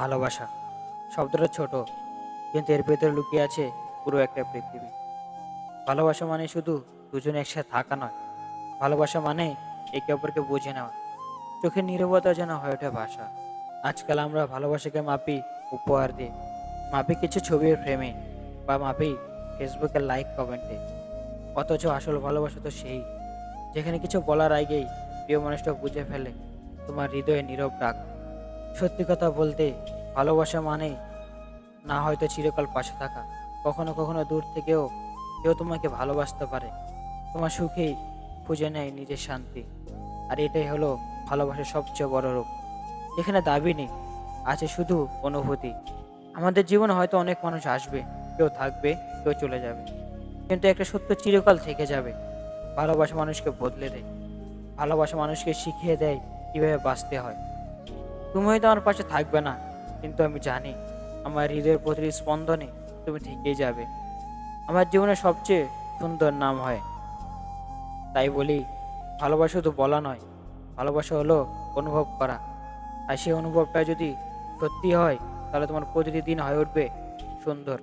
ভালোবাসা। শব্দটা ছোট, কিন্তু এর ভেতরে লুকিয়ে আছে পুরো একটা পৃথিবী। ভালোবাসা মানে শুধু দুজনে একসাথে থাকা নয়। ভালোবাসা মানে একে অপরকে বুঝে নেওয়া। চোখের নিরবতা যেন হয়ে ওঠে ভাষা। আজকাল আমরা ভালোবাসাকে মাপি উপহার দিয়ে। মাপি কিছু ছবির ফ্রেমে বা মাপি ফেসবুকের লাইক কমেন্টে অথচ আসল ভালোবাসা তো সেই। যেখানে কিছু বলার আগেই প্রিয় মানুষটা বুঝে ফেলে তোমার হৃদয়ে নীরব ডাক সত্যি কথা বলতে ভালোবাসা মানে না হয়তো চিরকাল পাশে থাকা। কখনো কখনো দূর থেকেও কেউ তোমাকে ভালোবাসতে পারে। তোমার সুখেই খুঁজে নেয় নিজের শান্তি। আর এটাই হলো ভালোবাসার সবচেয়ে বড় রূপ। এখানে দাবি নেই, আছে শুধু অনুভূতি। আমাদের জীবনে হয়তো অনেক মানুষ আসবে, কেউ থাকবে, কেউ চলে যাবে। কিন্তু একটা সত্য চিরকাল থেকে যাবে। ভালোবাসা মানুষকে বদলে দেয়। ভালোবাসা মানুষকে শিখিয়ে দেয় কীভাবে বাঁচতে হয়। তুমি হয়তো আমার পাশে থাকবে না, কিন্তু আমি জানি আমার হৃদয়ের প্রতিটি স্পন্দনে তুমি থেকেই যাবে। আমার জীবনে সবচেয়ে সুন্দর নাম হয়। তাই বলি, ভালোবাসা শুধু বলা নয়, ভালোবাসা হলো অনুভব করা। আর সেই অনুভবটা যদি সত্যি হয়, তাহলে তোমার প্রতিটি দিন হয়ে উঠবে সুন্দর।